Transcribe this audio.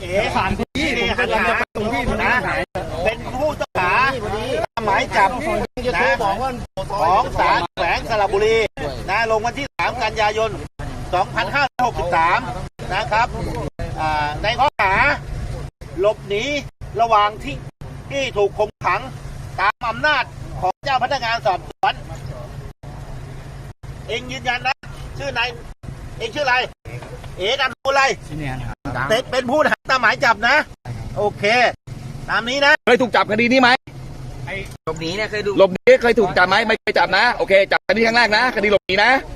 เอ๋หันที่ผมกำลังจะไปตรงที่นะเป็นผู้ต้องหาตาหมายจับนะของศาลแขวงสระบุรีนะลงวันที่ 3 กันยายน 2563 นะครับในข้อหาหลบหนีระหว่างที่ที่ถูกคุมขังตามอำนาจของเจ้าพนักงานสอบสวน เองยืนยันนะ ชื่อนายเองชื่ออะไร เอ๋นามสกุลอะไร เป็นเป็นผู้ต้องหาตามหมายจับนะ โอเค ตามนี้นะ เคยถูกจับคดีนี้ไหมหลบหนีเนี่ยเคยดูหลบหนีเคยถูกจับไหมไม่เคยจับนะ โอเค จับคดีครั้งแรกนะ คดีหลบหนีนะโอเค